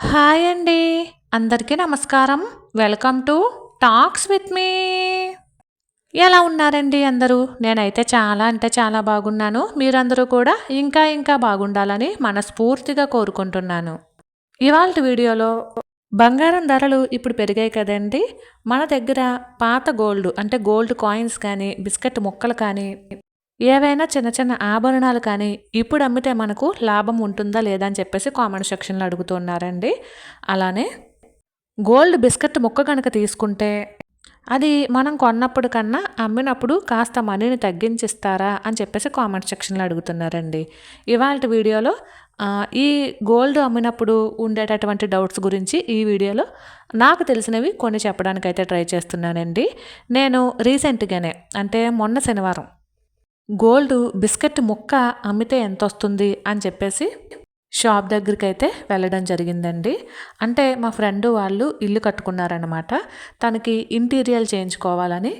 Hi అండి. అందరికీ నమస్కారం. Welcome to talks with me. ఎలా ఉన్నారండి అందరూ? నేనైతే చాలా అంటే చాలా బాగున్నాను. మీరందరూ కూడా ఇంకా ఇంకా బాగుండాలని మనస్ఫూర్తిగా కోరుకుంటున్నాను. ఇవాళ వీడియోలో బంగారం ధరలు ఇప్పుడు పెరిగాయి కదండి. మన దగ్గర పాత గోల్డ్ అంటే గోల్డ్ కాయిన్స్ కానీ బిస్కెట్ ముక్కలు కానీ ఏవైనా చిన్న చిన్న ఆభరణాలు కానీ ఇప్పుడు అమ్మితే మనకు లాభం ఉంటుందా లేదా అని చెప్పేసి కామెంట్ సెక్షన్లో అడుగుతున్నారండి. అలానే గోల్డ్ బిస్కెట్ ముక్క కనుక తీసుకుంటే అది మనం కొన్నప్పుడు కన్నా అమ్మినప్పుడు కాస్త మనీని తగ్గించిస్తారా అని చెప్పేసి కామెంట్ సెక్షన్లో అడుగుతున్నారండి. ఇవాళ వీడియోలో ఈ గోల్డ్ అమ్మినప్పుడు ఉండేటటువంటి డౌట్స్ గురించి ఈ వీడియోలో నాకు తెలిసినవి కొన్ని చెప్పడానికైతే ట్రై చేస్తున్నానండి. నేను రీసెంట్గానే అంటే మొన్న శనివారం గోల్డ్ బిస్కెట్ ముక్క అమ్మితే ఎంత వస్తుంది అని చెప్పేసి షాప్ దగ్గరికి అయితే వెళ్ళడం జరిగిందండి. అంటే మా ఫ్రెండ్ వాళ్ళు ఇల్లు కట్టుకున్నారనమాట తనకి ఇంటీరియల్ చేయించుకోవాలని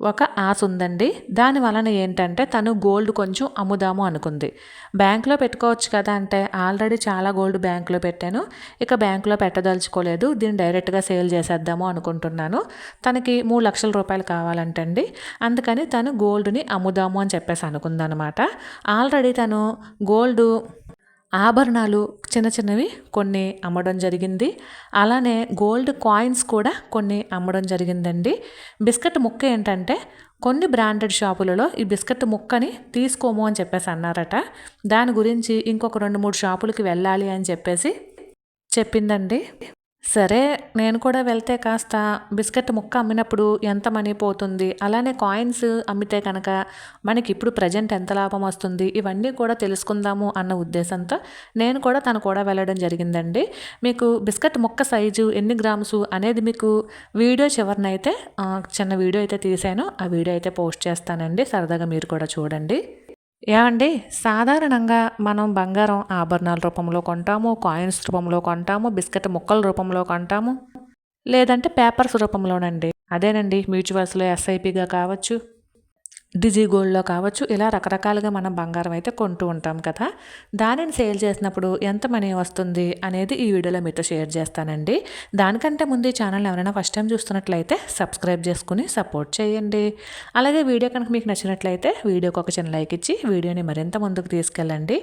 ఒక ఆశ ఉందండి. దాని వలన ఏంటంటే తను గోల్డ్ కొంచెం అమ్ముదాము అనుకుంది. బ్యాంక్లో పెట్టుకోవచ్చు కదా అంటే ఆల్రెడీ చాలా గోల్డ్ బ్యాంక్లో పెట్టాను. ఇక బ్యాంక్లో పెట్టదలుచుకోలేదు. దీన్ని డైరెక్ట్గా సేల్ చేసేద్దాము అనుకుంటున్నాను. తనకి మూడు లక్షల రూపాయలు కావాలంటండి. అందుకని తను గోల్డ్ని అమ్ముదాము అని చెప్పేసి అనుకుందనమాట. ఆల్రెడీ తను గోల్డ్ ఆభరణాలు చిన్న చిన్నవి కొన్ని అమ్మడం జరిగింది. అలానే గోల్డ్ కాయిన్స్ కూడా కొన్ని అమ్మడం జరిగిందండి. బిస్కెట్ ముక్క ఏంటంటే కొన్ని బ్రాండెడ్ షాపులలో ఈ బిస్కెట్ ముక్కని తీసుకోము అని చెప్పేసి అన్నారట. దాని గురించి ఇంకొక రెండు మూడు షాపులకి వెళ్ళాలి అని చెప్పేసి చెప్పిందండి. సరే నేను కూడా వెళ్తే కాస్త బిస్కెట్ ముక్క అమ్మినప్పుడు ఎంత మనీ పోతుంది? అలానే కాయిన్స్ అమ్మితే కనుక మనకి ఇప్పుడు ప్రజెంట్ ఎంత లాభం వస్తుంది? ఇవన్నీ కూడా తెలుసుకుందాము అన్న ఉద్దేశంతో నేను కూడా తను కూడా వెళ్ళడం జరిగిందండి. మీకు బిస్కెట్ ముక్క సైజు ఎన్ని గ్రామ్స్ అనేది మీకు వీడియో చివరినైతే చిన్న వీడియో అయితే తీసాను ఆ వీడియో అయితే పోస్ట్ చేస్తానండి. సరదాగా మీరు కూడా చూడండి. ఏమండి? సాధారణంగా మనం బంగారం ఆభరణాల రూపంలో కొంటాము కాయిన్స్ రూపంలో కొంటాము బిస్కెట్ ముక్కల రూపంలో కొంటాము లేదంటే పేపర్స్ రూపంలోనండి. అదేనండి మ్యూచువల్స్లో ఎస్ఐపిగా కావచ్చు. డిజీ గోల్డ్లో కావచ్చు ఇలా రకరకాలుగా మనం బంగారం అయితే కొంటూ ఉంటాం కదా. దానిని సేల్ చేసినప్పుడు ఎంత మనీ వస్తుంది అనేది ఈ వీడియోలో మీతో షేర్ చేస్తానండి. దానికంటే ముందు ఈ ఛానల్ ఎవరైనా ఫస్ట్ టైం చూస్తున్నట్లయితే సబ్స్క్రైబ్ చేసుకుని సపోర్ట్ చేయండి. అలాగే వీడియో కనుక మీకు నచ్చినట్లయితే వీడియోకి ఒక చిన్న లైక్ ఇచ్చి వీడియోని మరింత ముందుకు తీసుకెళ్ళండి.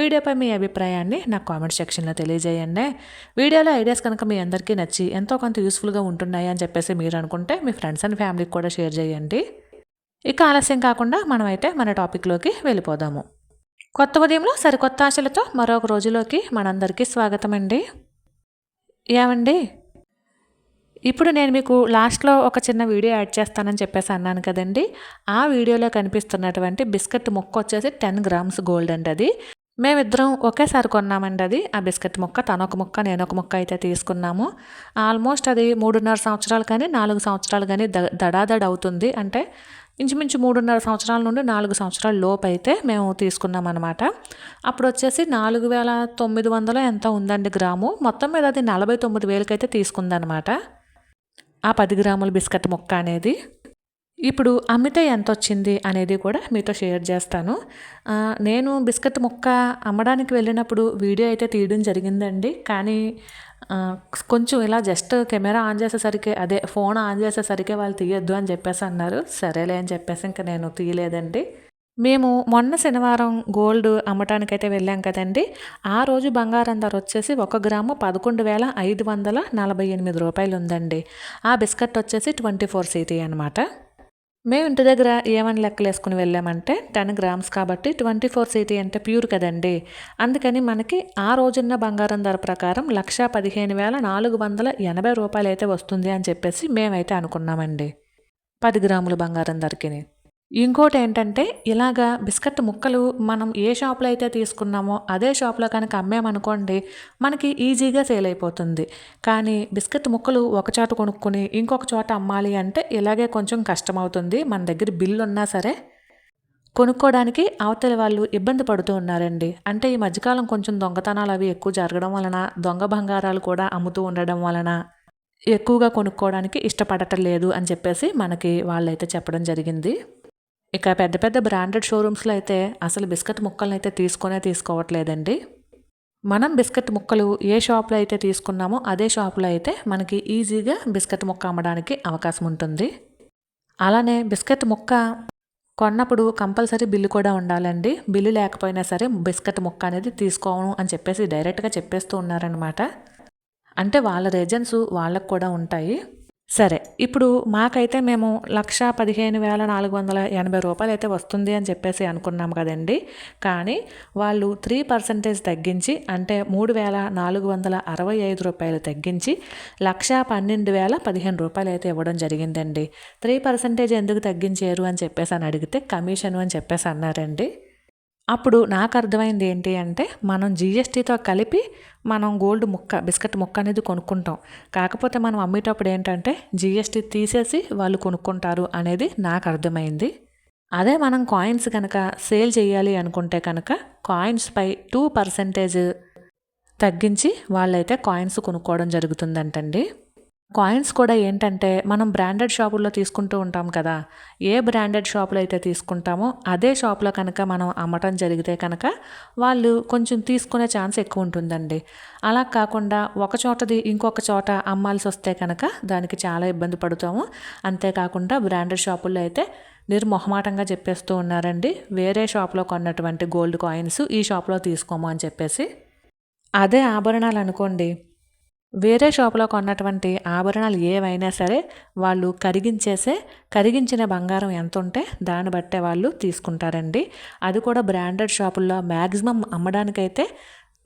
వీడియోపై మీ అభిప్రాయాన్ని నాకు కామెంట్ సెక్షన్లో తెలియజేయండి. వీడియోలో ఐడియాస్ కనుక మీ అందరికీ నచ్చి ఎంతో కొంత యూస్ఫుల్గా ఉంటున్నాయి అని చెప్పేసి మీరు అనుకుంటే మీ ఫ్రెండ్స్ అండ్ ఫ్యామిలీకి కూడా షేర్ చేయండి. ఇక ఆలస్యం కాకుండా మనమైతే మన టాపిక్లోకి వెళ్ళిపోదాము. కొత్త ఉదయంలో సరికొత్త ఆశలతో మరొక రోజులోకి మనందరికీ స్వాగతం అండి ఏమండి? ఇప్పుడు నేను మీకు లాస్ట్లో ఒక చిన్న వీడియో యాడ్ చేస్తానని చెప్పేసి అన్నాను కదండి. ఆ వీడియోలో కనిపిస్తున్నటువంటి బిస్కెట్ ముక్క వచ్చేసి టెన్ గ్రామ్స్ గోల్డ్ అండి అది. మేమిద్దరం ఒకేసారి కొన్నామండి అది. ఆ బిస్కెట్ ముక్క తనొక ఒక ముక్క నేను ఒక ముక్క అయితే తీసుకున్నాము. ఆల్మోస్ట్ అది మూడున్నర సంవత్సరాలు కానీ నాలుగు సంవత్సరాలు కానీ ద దడాదడ అవుతుంది. అంటే ఇంచుమించు మూడున్నర సంవత్సరాల నుండి నాలుగు సంవత్సరాల లోపు అయితే మేము తీసుకున్నాం అనమాట అప్పుడు వచ్చేసి నాలుగు వేల తొమ్మిది వందల ఎంత ఉందండి గ్రాము? మొత్తం మీద అది నలభై తొమ్మిది వేలకైతే తీసుకుందనమాట ఆ పది గ్రాముల బిస్కెట్ ముక్క అనేది. ఇప్పుడు అమ్మితే ఎంత వచ్చింది అనేది కూడా మీతో షేర్ చేస్తాను. నేను బిస్కెట్ ముక్క అమ్మడానికి వెళ్ళినప్పుడు వీడియో అయితే తీయడం జరిగిందండి. కానీ కొంచెం ఇలా జస్ట్ కెమెరా ఆన్ చేసేసరికి అదే ఫోన్ ఆన్ చేసేసరికి వాళ్ళు తీయొద్దు అని చెప్పేసి అన్నారు. సరేలే అని చెప్పేసి ఇంకా నేను తీయలేదండి. మేము మొన్న శనివారం గోల్డ్ అమ్మటానికైతే వెళ్ళాం కదండి. ఆ రోజు బంగారం ధర వచ్చేసి ఒక గ్రాము పదకొండు వేల ఐదు వందల నలభై ఎనిమిది రూపాయలు ఉందండి. ఆ బిస్కెట్ వచ్చేసి ట్వంటీ ఫోర్ సిటీ అనమాట మేము ఇంటి దగ్గర ఏమని లెక్కలు వేసుకుని వెళ్ళామంటే టెన్ గ్రామ్స్ కాబట్టి ట్వంటీ ఫోర్ సిటీ అంటే ప్యూర్ కదండి. అందుకని మనకి ఆ రోజున్న బంగారం ధర ప్రకారం లక్ష పదిహేను వేల నాలుగు వందల ఎనభై రూపాయలు అయితే వస్తుంది అని చెప్పేసి మేమైతే అనుకున్నామండి. పది గ్రాముల బంగారం ధరకి ఇంకోటి ఏంటంటే ఇలాగా బిస్కెట్ ముక్కలు మనం ఏ షాప్లో అయితే తీసుకున్నామో అదే షాప్లో కనుక అమ్మామనుకోండి మనకి ఈజీగా సేల్ అయిపోతుంది. కానీ బిస్కెట్ ముక్కలు ఒక చోట కొనుక్కొని ఇంకొక చోట అమ్మాలి అంటే ఇలాగే కొంచెం కష్టం అవుతుంది మన దగ్గర బిల్లు ఉన్నా సరే కొనుక్కోవడానికి అవతలి వాళ్ళు ఇబ్బంది పడుతూ ఉన్నారండి. అంటే ఈ మధ్యకాలం కొంచెం దొంగతనాలు అవి ఎక్కువ జరగడం వలన దొంగ బంగారాలు కూడా అమ్ముతూ ఉండడం వలన ఎక్కువగా కొనుక్కోవడానికి ఇష్టపడటం లేదు అని చెప్పేసి మనకి వాళ్ళైతే చెప్పడం జరిగింది. ఇక పెద్ద పెద్ద బ్రాండెడ్ షోరూమ్స్లో అయితే అసలు బిస్కెట్ ముక్కలను అయితే తీసుకునే తీసుకోవట్లేదండి. మనం బిస్కెట్ ముక్కలు ఏ షాప్లో అయితే తీసుకున్నామో అదే షాప్లో అయితే మనకి ఈజీగా బిస్కెట్ ముక్క అమ్మడానికి అవకాశం ఉంటుంది. అలానే బిస్కెట్ ముక్క కొన్నప్పుడు కంపల్సరీ బిల్లు కూడా ఉండాలండి. బిల్లు లేకపోయినా సరే బిస్కెట్ ముక్క అనేది తీసుకోను అని చెప్పేసి డైరెక్ట్గా చెప్పేస్తూ ఉన్నారనమాట అంటే వాళ్ళ రీజన్స్ వాళ్ళకు కూడా ఉంటాయి. సరే ఇప్పుడు మాకైతే మేము లక్ష పదిహేను వేల నాలుగు వందల ఎనభై రూపాయలు అయితే వస్తుంది అని చెప్పేసి అనుకున్నాం కదండి. కానీ వాళ్ళు త్రీ పర్సెంటేజ్ తగ్గించి అంటే మూడు వేల నాలుగు వందల అరవై ఐదు రూపాయలు తగ్గించి లక్ష పన్నెండు వేల పదిహేను రూపాయలు అయితే ఇవ్వడం జరిగిందండి. త్రీ పర్సెంటేజ్ ఎందుకు తగ్గించారు అని చెప్పేసి అని అడిగితే కమిషన్ అని చెప్పేసి అన్నారండి. అప్పుడు నాకు అర్థమైంది ఏంటి అంటే మనం జీఎస్టీతో కలిపి మనం గోల్డ్ ముక్క బిస్కెట్ ముక్క అనేది కొనుక్కుంటాం. కాకపోతే మనం అమ్మేటప్పుడు ఏంటంటే జీఎస్టీ తీసేసి వాళ్ళు కొనుక్కుంటారు అనేది నాకు అర్థమైంది అదే మనం కాయిన్స్ కనుక సేల్ చేయాలి అనుకుంటే కనుక కాయిన్స్పై టూ పర్సెంటేజ్ తగ్గించి వాళ్ళైతే కాయిన్స్ కొనుక్కోవడం జరుగుతుందంటండి. కాయిన్స్ కూడా ఏంటంటే మనం బ్రాండెడ్ షాపుల్లో తీసుకుంటూ ఉంటాం కదా ఏ బ్రాండెడ్ షాపులో అయితే తీసుకుంటామో అదే షాప్లో కనుక మనం అమ్మటం జరిగితే కనుక వాళ్ళు కొంచెం తీసుకునే ఛాన్స్ ఎక్కువ ఉంటుందండి. అలా కాకుండా ఒక చోటది ఇంకొక చోట అమ్మాల్సి వస్తే కనుక దానికి చాలా ఇబ్బంది పడుతాము. అంతేకాకుండా బ్రాండెడ్ షాపుల్లో అయితే నిర్మొహమాటంగా చెప్పేస్తూ ఉన్నారండి వేరే షాప్లో కొన్నటువంటి గోల్డ్ కాయిన్స్ ఈ షాప్లో తీసుకోము అని చెప్పేసి. అదే ఆభరణాలు అనుకోండి వేరే షాపులో కొన్నటువంటి ఆభరణాలు ఏవైనా సరే వాళ్ళు కరిగించేసే కరిగించిన బంగారం ఎంత ఉంటే దాన్ని బట్టే వాళ్ళు తీసుకుంటారండి. అది కూడా బ్రాండెడ్ షాపుల్లో మ్యాక్సిమం అమ్మడానికైతే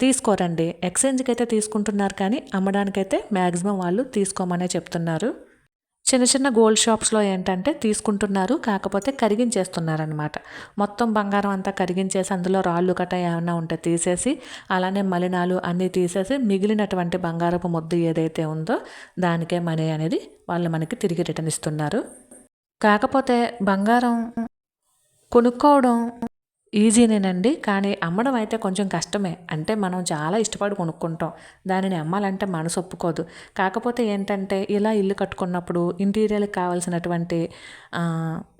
తీసుకోరండి. ఎక్స్చేంజ్కి అయితే తీసుకుంటున్నారు కానీ అమ్మడానికైతే మ్యాక్సిమం వాళ్ళు తీసుకోమనే చెప్తున్నారు. చిన్న చిన్న గోల్డ్ షాప్స్లో ఏంటంటే తీసుకుంటున్నారు కాకపోతే కరిగించేస్తున్నారనమాట మొత్తం బంగారం అంతా కరిగించేసి అందులో రాళ్ళు కట్ట ఏమైనా ఉంటే తీసేసి అలానే మలినాలు అన్నీ తీసేసి మిగిలినటువంటి బంగారపు ముద్ద ఏదైతే ఉందో దానికే మనీ అనేది వాళ్ళు మనకి తిరిగి రిటర్న్ ఇస్తున్నారు. కాకపోతే బంగారం కొనుక్కోవడం ఈజీనేనండి. కానీ అమ్మడం అయితే కొంచెం కష్టమే. అంటే మనం చాలా ఇష్టపడి కొనుక్కుంటాం. దానిని అమ్మాలంటే మనసు ఒప్పుకోదు. కాకపోతే ఏంటంటే ఇలా ఇల్లు కట్టుకున్నప్పుడు ఇంటీరియర్కి కావాల్సినటువంటి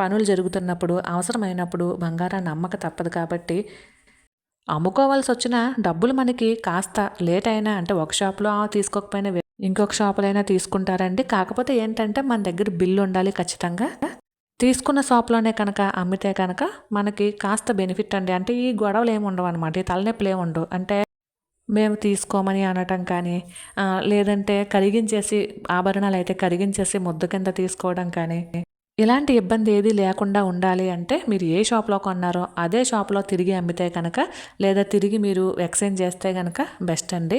పనులు జరుగుతున్నప్పుడు అవసరమైనప్పుడు బంగారాన్ని అమ్మక తప్పదు కాబట్టి అమ్ముకోవాల్సి వచ్చిన డబ్బులు మనకి కాస్త లేట్ అయినా అంటే ఒక షాప్లో తీసుకోకపోయినా ఇంకొక షాపులైనా అయినా తీసుకుంటారండి. కాకపోతే ఏంటంటే మన దగ్గర బిల్లు ఉండాలి ఖచ్చితంగా. తీసుకున్న షాప్లోనే కనుక అమ్మితే కనుక మనకి కాస్త బెనిఫిట్ అండి. అంటే ఈ గొడవలు ఏమి ఉండవు అనమాట ఈ తలనొప్పులు ఏమి ఉండవు. అంటే మేము తీసుకోమని అనటం కానీ లేదంటే కరిగించేసి ఆభరణాలు అయితే కరిగించేసి ముద్ద కింద తీసుకోవడం కానీ ఇలాంటి ఇబ్బంది ఏది లేకుండా ఉండాలి అంటే మీరు ఏ షాప్లో కొన్నారో అదే షాప్లో తిరిగి అమ్మితే కనుక లేదా తిరిగి మీరు ఎక్స్చేంజ్ చేస్తే కనుక బెస్ట్ అండి.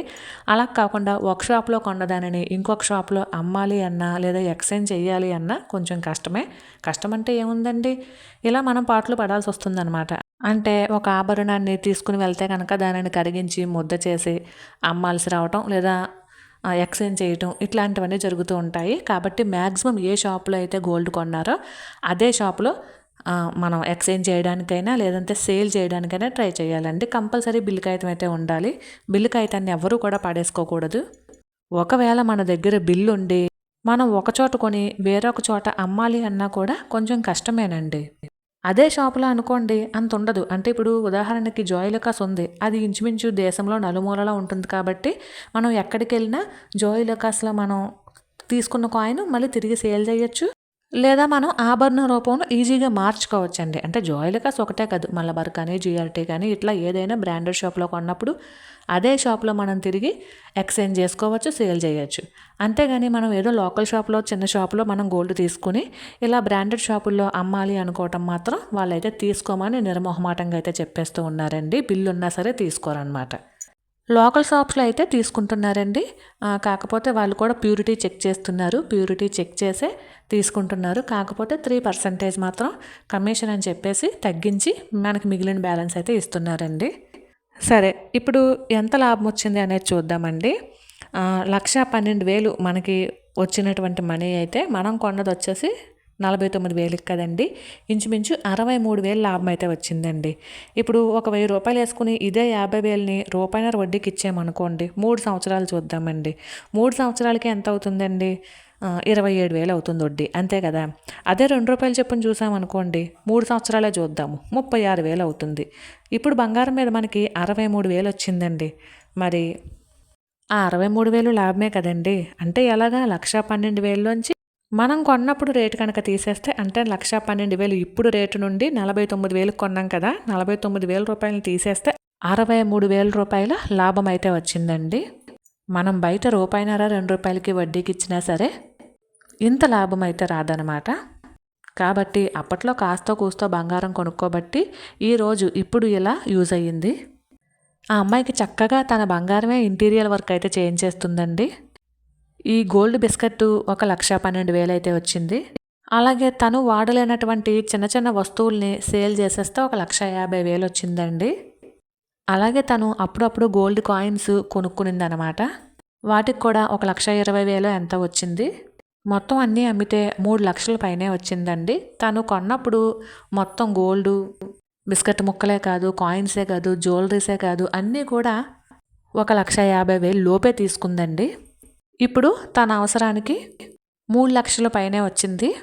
అలా కాకుండా ఒక షాప్లో కొన్నదానిని ఇంకొక షాప్లో అమ్మాలి అన్నా లేదా ఎక్స్చేంజ్ చేయాలి అన్నా కొంచెం కష్టమే. కష్టం అంటే ఏముందండి? ఇలా మనం పాటలు పడాల్సి వస్తుందన్నమాట. అంటే ఒక ఆభరణాన్ని తీసుకుని వెళ్తే కనుక దానిని కరిగించి ముద్ద చేసి అమ్మాల్సి రావటం లేదా ఎక్స్చేంజ్ చేయటం ఇట్లాంటివన్నీ జరుగుతూ ఉంటాయి. కాబట్టి మ్యాక్సిమం ఏ షాప్లో అయితే గోల్డ్ కొన్నారో అదే షాప్లో మనం ఎక్స్చేంజ్ చేయడానికైనా లేదంటే సేల్ చేయడానికైనా ట్రై చేయాలండి. కంపల్సరీ బిల్లు కాగితం అయితే ఉండాలి. బిల్లు కాగితాన్ని ఎవరూ కూడా పడేసుకోకూడదు. ఒకవేళ మన దగ్గర బిల్లు ఉండి మనం ఒక చోట కొని వేరొక చోట అమ్మాలి అన్నా కూడా కొంచెం కష్టమేనండి. అదే షాపులో అనుకోండి అంత ఉండదు. అంటే ఇప్పుడు ఉదాహరణకి జోయిలకాస్ ఉంది అది ఇంచుమించు దేశంలో నలుమూలలో ఉంటుంది కాబట్టి మనం ఎక్కడికి వెళ్ళినా జోయిలకాస్లో మనం తీసుకున్న కాయిన్ మళ్ళీ తిరిగి సేల్ చేయొచ్చు. లేదా మనం ఆభరణ రూపంలో ఈజీగా మార్చుకోవచ్చండి. అంటే జోయిలకాస్ ఒకటే కాదు. మలబార్ కానీ జిఆర్టీ కానీ ఇట్లా ఏదైనా బ్రాండెడ్ షాప్లో కొన్నప్పుడు అదే షాప్లో మనం తిరిగి ఎక్స్చేంజ్ చేసుకోవచ్చు సేల్ చేయొచ్చు. అంతేగాని మనం ఏదో లోకల్ షాప్లో చిన్న షాప్లో మనం గోల్డ్ తీసుకుని ఇలా బ్రాండెడ్ షాపుల్లో అమ్మాలి అనుకోవటం మాత్రం వాళ్ళైతే తీసుకోమని నిర్మోహమాటంగా అయితే చెప్పేస్తూ ఉన్నారండి. బిల్లు ఉన్నా సరే తీసుకోరనమాట లోకల్ షాప్స్లో అయితే తీసుకుంటున్నారండి. కాకపోతే వాళ్ళు కూడా ప్యూరిటీ చెక్ చేస్తున్నారు. ప్యూరిటీ చెక్ చేసే తీసుకుంటున్నారు. కాకపోతే త్రీ పర్సంటేజ్ మాత్రం కమిషన్ అని చెప్పేసి తగ్గించి మనకి మిగిలిన బ్యాలెన్స్ అయితే ఇస్తున్నారండి. సరే ఇప్పుడు ఎంత లాభం వచ్చింది అనేది చూద్దామండి. లక్ష పన్నెండు వేలు మనకి వచ్చినటువంటి మనీ అయితే మనం కొన్నది వచ్చేసి నలభై తొమ్మిది వేలకి కదండి. ఇంచుమించు అరవై మూడు వేలు లాభం అయితే వచ్చిందండి. ఇప్పుడు ఒక వెయ్యి రూపాయలు వేసుకుని ఇదే యాభై వేలని రూపాయల వడ్డీకి ఇచ్చామనుకోండి మూడు సంవత్సరాలు చూద్దామండి. మూడు సంవత్సరాలకి ఎంత అవుతుందండి? ఇరవై ఏడు వేలు అవుతుంది వడ్డీ అంతే కదా. అదే రెండు రూపాయలు చెప్పుని చూసామనుకోండి మూడు సంవత్సరాలే చూద్దాము ముప్పై ఆరు వేలు అవుతుంది. ఇప్పుడు బంగారం మీద మనకి అరవై మూడు వేలు వచ్చిందండి. మరి ఆ అరవై మూడు వేలు లాభమే కదండి. అంటే ఎలాగా? లక్ష పన్నెండు వేలలోంచి మనం కొన్నప్పుడు రేటు కనుక తీసేస్తే అంటే లక్ష పన్నెండు వేలు ఇప్పుడు రేటు నుండి నలభై తొమ్మిది వేలకు కొన్నాం కదా నలభై తొమ్మిది వేల రూపాయలు తీసేస్తే అరవై మూడు వేల రూపాయల లాభం అయితే వచ్చిందండి. మనం బయట రూపాయిన్నర రెండు రూపాయలకి వడ్డీకి ఇచ్చినా సరే ఇంత లాభం అయితే రాదనమాట కాబట్టి అప్పట్లో కాస్తో కూస్తో బంగారం కొనుక్కోబట్టి ఈరోజు ఇప్పుడు ఇలా యూజ్ అయ్యింది. ఆ అమ్మాయికి చక్కగా తన బంగారమే ఇంటీరియర్ వర్క్ అయితే చేయించేస్తుందండి. ఈ గోల్డ్ బిస్కెట్ ఒక లక్ష పన్నెండు వేలు అయితే వచ్చింది. అలాగే తను వాడలేనటువంటి చిన్న చిన్న వస్తువుల్ని సేల్ చేసేస్తే ఒక లక్ష యాభై వేలు వచ్చిందండి. అలాగే తను అప్పుడప్పుడు గోల్డ్ కాయిన్స్ కొనుక్కునిందనమాట. వాటికి కూడా ఒక లక్ష ఇరవై వేలు ఎంత వచ్చింది? మొత్తం అన్నీ అమ్మితే మూడు లక్షల పైనే వచ్చిందండి. తను కొన్నప్పుడు మొత్తం గోల్డ్ బిస్కెట్ ముక్కలే కాదు కాయిన్సే కాదు జ్యువెలరీసే కాదు అన్నీ కూడా ఒక లక్ష యాభై వేలు లోపే తీసుకుందండి. ఇప్పుడు తన అవసరానికి మూడు లక్షల పైనే వచ్చింది.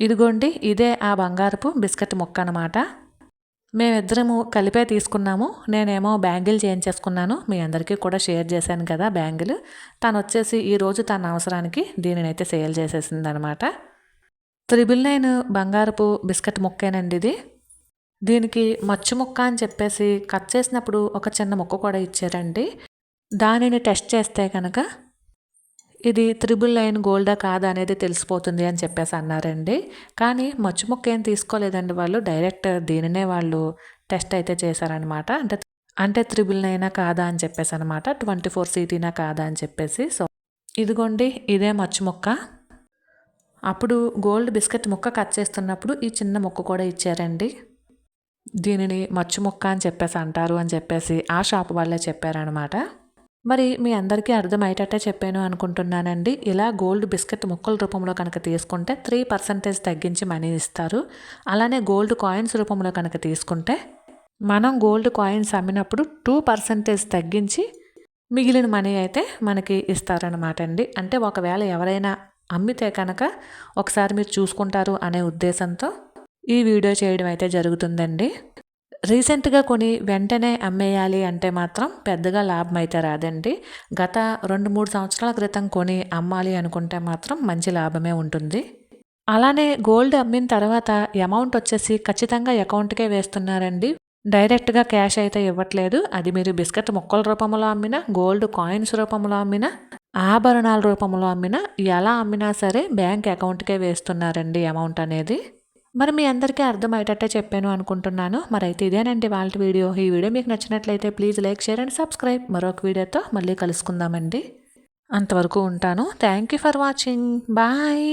ఇదిగోండి ఇదే ఆ బంగారపు బిస్కెట్ ముక్క అనమాట మేమిద్దరము కలిపే తీసుకున్నాము. నేనేమో బ్యాంగిల్ చేయించేసుకున్నాను. మీ అందరికీ కూడా షేర్ చేశాను కదా బ్యాంగిల్. తను వచ్చేసి ఈరోజు తన అవసరానికి దీనినైతే సేల్ చేసేసింది అనమాట త్రిబుల్ నైన్ బంగారపు బిస్కెట్ ముక్కేనండి ఇది. దీనికి మచ్చు ముక్క అని చెప్పేసి కట్ చేసినప్పుడు ఒక చిన్న ముక్క కూడా ఇచ్చారండి. దానిని టెస్ట్ చేస్తే కనుక ఇది త్రిబుల్ లైన్ గోల్డా కాదా అనేది తెలిసిపోతుంది అని చెప్పేసి అన్నారండి. కానీ మచ్చు ముక్క ఏం తీసుకోలేదండి వాళ్ళు. డైరెక్ట్ దీనినే వాళ్ళు టెస్ట్ అయితే చేశారనమాట అంటే అంటే త్రిబుల్ నైనా కాదా అని చెప్పేసి అనమాట ట్వంటీ ఫోర్ సీటీనా కాదా అని చెప్పేసి. సో ఇదిగోండి ఇదే మచ్చు ముక్క అప్పుడు గోల్డ్ బిస్కెట్ ముక్క కట్ చేస్తున్నప్పుడు ఈ చిన్న ముక్క కూడా ఇచ్చారండి. దీనిని మచ్చు ముక్క అని చెప్పేసి అంటారు అని చెప్పేసి ఆ షాప్ వాళ్ళే చెప్పారనమాట మరి మీ అందరికీ అర్థమయ్యేటట్టే చెప్పాను అనుకుంటున్నానండి. ఇలా గోల్డ్ బిస్కెట్ ముక్కల రూపంలో కనుక తీసుకుంటే త్రీ పర్సెంటేజ్ తగ్గించి మనీ ఇస్తారు. అలానే గోల్డ్ కాయిన్స్ రూపంలో కనుక తీసుకుంటే మనం గోల్డ్ కాయిన్స్ అమ్మినప్పుడు టూ పర్సెంటేజ్ తగ్గించి మిగిలిన మనీ అయితే మనకి ఇస్తారనమాట అండి అంటే ఒకవేళ ఎవరైనా అమ్మితే కనుక ఒకసారి మీరు చూసుకుంటారు అనే ఉద్దేశంతో ఈ వీడియో చేయడం అయితే జరుగుతుందండి. రీసెంట్గా కొని వెంటనే అమ్మేయాలి అంటే మాత్రం పెద్దగా లాభం అయితే రాదండి. గత రెండు మూడు సంవత్సరాల క్రితం కొని అమ్మాలి అనుకుంటే మాత్రం మంచి లాభమే ఉంటుంది. అలానే గోల్డ్ అమ్మిన తర్వాత అమౌంట్ వచ్చేసి ఖచ్చితంగా అకౌంట్కే వేస్తున్నారండి. డైరెక్ట్గా క్యాష్ అయితే ఇవ్వట్లేదు. అది మీరు బిస్కెట్ ముక్కల రూపంలో అమ్మినా గోల్డ్ కాయిన్స్ రూపంలో అమ్మినా ఆభరణాల రూపంలో అమ్మినా ఎలా అమ్మినా సరే బ్యాంక్ అకౌంట్కే వేస్తున్నారండి అమౌంట్ అనేది. మరి మీ అందరికీ అర్థమయ్యేటట్టే చెప్పాను అనుకుంటున్నాను. మరి అయితే ఇదేనండి వాళ్ళ వీడియో. ఈ వీడియో మీకు నచ్చినట్లయితే please like share and subscribe. మరొక వీడియోతో మళ్ళీ కలుసుకుందామండి. అంతవరకు ఉంటాను. Thank you for watching. Bye.